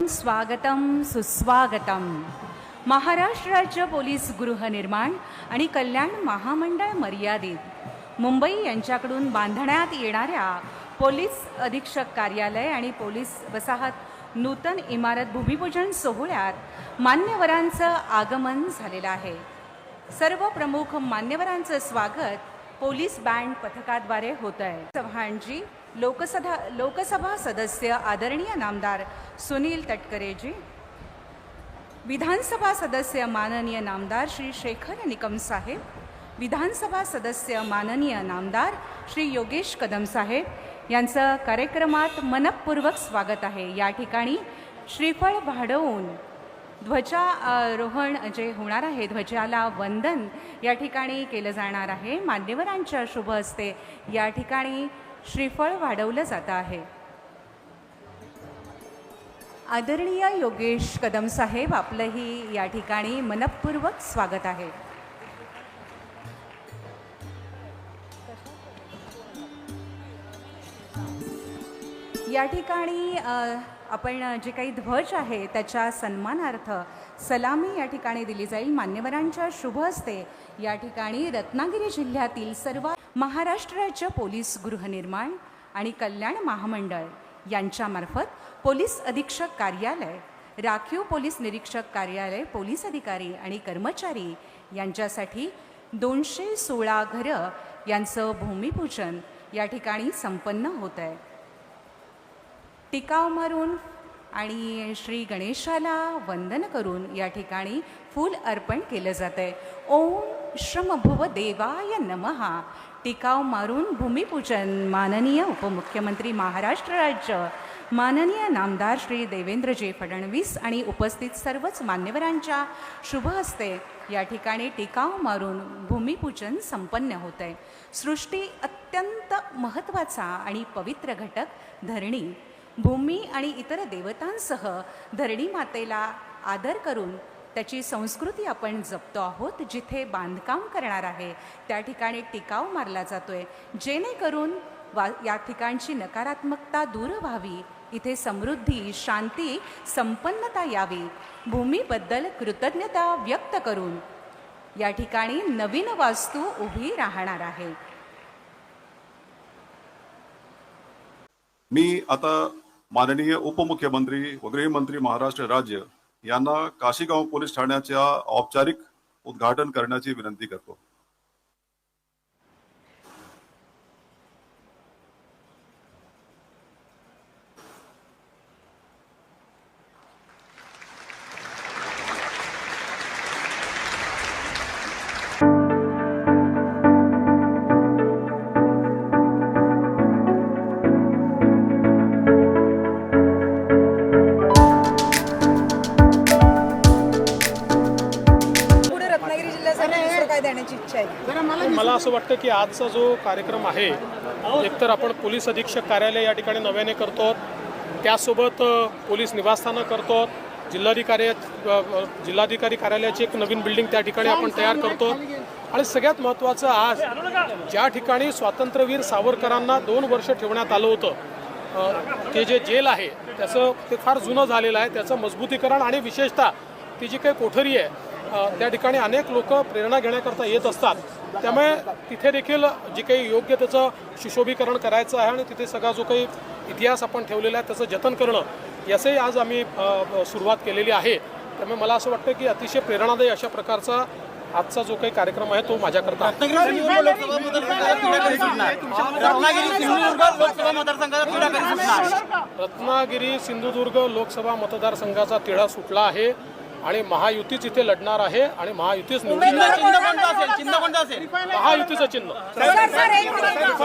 स्वागतम सुस्वागतम. महाराष्ट्र राज्य पोलीस गृहनिर्माण आणि कल्याण महामंडळ मर्यादित. मुंबई यांच्याकडून बांधण्यात येणाऱ्या पोलीस अधीक्षक कार्यालय आणि पोलीस वसाहत नूतन इमारत भूमिपूजन सोहळ्यात मान्यवरांचं आगमन झालेलं आहे. सर्व प्रमुख मान्यवरांचं स्वागत पोलीस बँड पथकाद्वारे होत आहे चव्हाणजी लोकसभा लोकसभा सदस्य आदरणीय नामदार सुनील तटकरेजी विधानसभा सदस्य माननीय नामदार श्री शेखर निकम साहेब विधानसभा सदस्य माननीय नामदार श्री योगेश कदम साहेब यांचं कार्यक्रमात मनपूर्वक स्वागत आहे. या ठिकाणी श्रीफळ वाढवून ध्वजारोहण जे होणार आहे ध्वजाला वंदन या ठिकाणी केलं जाणार आहे. मान्यवरांच्या शुभ हस्ते या ठिकाणी श्रीफळ वाढवलं जातं आहे. आदरणीय योगेश कदम साहेब आपलंही या ठिकाणी मनपूर्वक स्वागत आहे. या ठिकाणी आपण जे काही ध्वज आहे त्याच्या सन्मानार्थ सलामी या ठिकाणी दिली जाईल. मान्यवरांच्या शुभ हस्ते या ठिकाणी रत्नागिरी जिल्ह्यातील सर्व महाराष्ट्र राज्य पोलीस गृहनिर्माण आणि कल्याण महामंडळ यांच्यामार्फत पोलीस अधीक्षक कार्यालय राखीव पोलीस निरीक्षक कार्यालय पोलीस अधिकारी आणि कर्मचारी यांच्यासाठी दोनशे सोळा घरं यांचं भूमिपूजन या ठिकाणी संपन्न होत आहे टिकाव मारून आणि श्री गणेशाला वंदन करून या ठिकाणी फूल अर्पण केलं जातं आहे ओम श्रमभुव देवाय नमहा टिकाव मारून भूमिपूजन माननीय उपमुख्यमंत्री महाराष्ट्र राज्य. माननीय नामदार श्री देवेंद्रजी फडणवीस आणि उपस्थित सर्वच मान्यवरांच्या शुभ हस्ते या ठिकाणी टिकाव मारून भूमिपूजन संपन्न होत आहे सृष्टी अत्यंत महत्त्वाचा आणि पवित्र घटक धरणी. भूमी आणि इतर देवतांसह धरणी मातेला आदर करून त्याची संस्कृती आपण जपतो आहोत जिथे बांधकाम करणार आहे त्या ठिकाणी टिकाव मारला जातो आहे जेणेकरून वा या ठिकाणची नकारात्मकता दूर व्हावी इथे समृद्धी शांती संपन्नता यावी. भूमीबद्दल कृतज्ञता व्यक्त करून या ठिकाणी नवीन वास्तू उभी राहणार आहे. मी आता माननीय उपमुख्यमंत्री व गृहमंत्री महाराष्ट्र राज्य यांना काशीगाव पोलीस ठाण्याच्या औपचारिक उद्घाटन करण्याची विनंती करतो. देण्याची इच्छा आहे मला असं वाटतं की आजचा जो कार्यक्रम आहे एकतर आपण पोलीस अधीक्षक कार्यालय या ठिकाणी नव्याने करतो त्यासोबत पोलीस निवासस्थानं करतो जिल्हाधिकारी जिल्हाधिकारी कार्यालयाची एक नवीन बिल्डिंग त्या ठिकाणी आपण तयार करतो. आणि सगळ्यात महत्त्वाचं आज ज्या ठिकाणी स्वातंत्र्यवीर सावरकरांना दोन वर्ष ठेवण्यात आलं होतं ते जे जेल आहे त्याचं ते फार जुनं झालेलं आहे त्याचं मजबूतीकरण आणि विशेषतः ती जी काही कोठरी आहे त्या ठिकाणी अनेक लोक प्रेरणा घेण्याकरता येत असतात. त्यामुळे तिथे देखील जी काही योग्य त्याचं सुशोभीकरण करायचं आहे आणि तिथे सगळा जो काही इतिहास आपण ठेवलेला आहे त्याचं जतन करणं याचंही आज आम्ही सुरुवात केलेली आहे. त्यामुळे मला असं वाटतं की अतिशय प्रेरणादायी अशा प्रकारचा आजचा जो काही कार्यक्रम आहे तो माझ्याकरता. रत्नागिरी सिंधुदुर्ग लोकसभा मतदारसंघाचा तिढा सुटला आहे. आणि महायुतीच इथे लढणार आहे आणि महायुतीच निवडून येणार. महायुतीचं चिन्ह. रिफायनरी